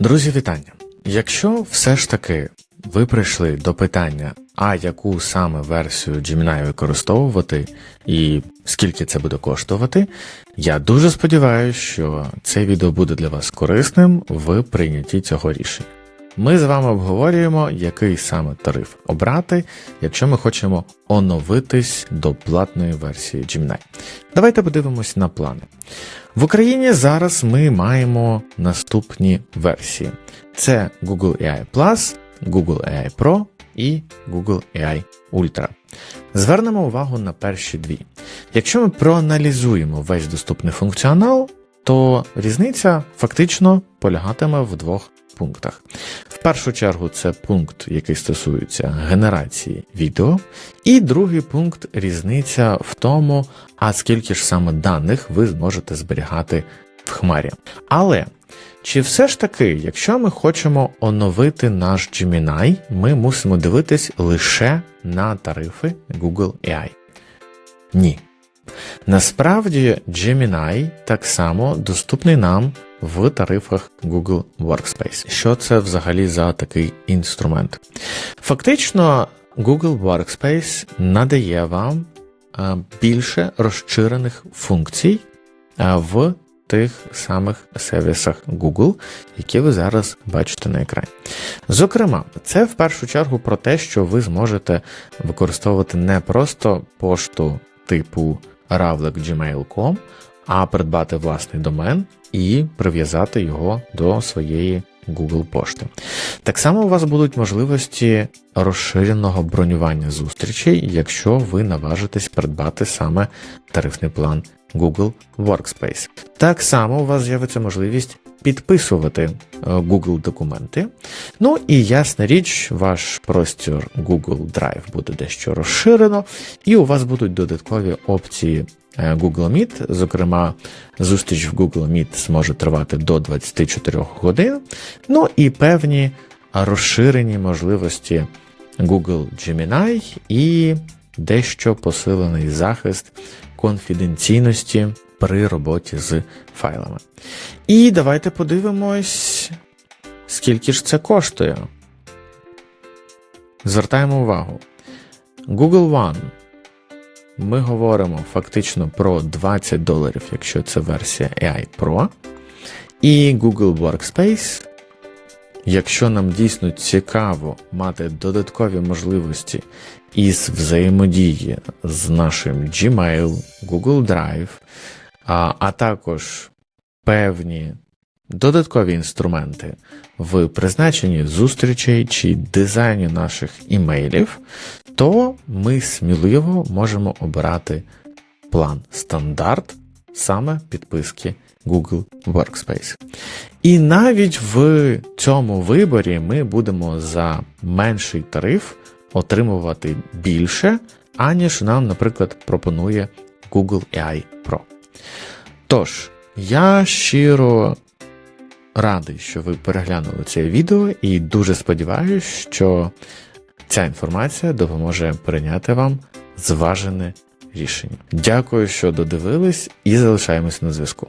Друзі, вітання! Якщо все ж таки ви прийшли до питання, а яку саме версію Gemini використовувати і скільки це буде коштувати, я дуже сподіваюся, що це відео буде для вас корисним в прийнятті цього рішення. Ми з вами обговорюємо, який саме тариф обрати, якщо ми хочемо оновитись до платної версії Gemini. Давайте подивимось на плани. В Україні зараз ми маємо наступні версії: це Google AI Plus, Google AI Pro і Google AI Ultra. Звернемо увагу на перші дві. Якщо ми проаналізуємо весь доступний функціонал, то різниця фактично полягатиме в двох пунктах. В першу чергу це пункт, який стосується генерації відео, і другий пункт різниця в тому, а скільки ж саме даних ви зможете зберігати в хмарі. Але чи все ж таки, якщо ми хочемо оновити наш Gemini, ми мусимо дивитись лише на тарифи Google AI? Ні. Насправді Gemini так само доступний нам в тарифах Google Workspace. Що це взагалі за такий інструмент? Фактично, Google Workspace надає вам е, більше розширених функцій е, в тих самих сервісах Google, які ви зараз бачите на екрані. Зокрема, це в першу чергу про те, що ви зможете використовувати не просто пошту типу ravlik.gmail.com, а придбати власний домен і прив'язати його до своєї Google пошти. Так само у вас будуть можливості розширеного бронювання зустрічей, якщо ви наважитесь придбати саме тарифний план Google Workspace. Так само у вас з'явиться можливість підписувати е, Google документи. Ну і ясна річ, ваш простір Google Drive буде дещо розширено, і у вас будуть додаткові опції е, Google Meet. Зокрема, зустріч в Google Meet зможе тривати до 24 годин. Ну і певні розширені можливості Google Gemini і дещо посилений захист конфіденційності при роботі з файлами. І давайте подивимось, скільки ж це коштує. Звертаємо увагу. Google One. Ми говоримо фактично про 20 доларів, якщо це версія AI Pro. І Google Workspace. Якщо нам дійсно цікаво мати додаткові можливості із взаємодії з нашим Gmail, Google Drive, а, а також певні додаткові інструменти в призначенні зустрічей чи дизайні наших імейлів, то ми сміливо можемо обирати план стандарт саме підписки Google Workspace. І навіть в цьому виборі ми будемо за менший тариф отримувати більше, аніж нам, наприклад, пропонує Google AI Pro. Тож, я щиро радий, що ви переглянули це відео, і дуже сподіваюся, що ця інформація допоможе прийняти вам зважене рішення. Дякую, що додивились, і залишаємось на зв'язку.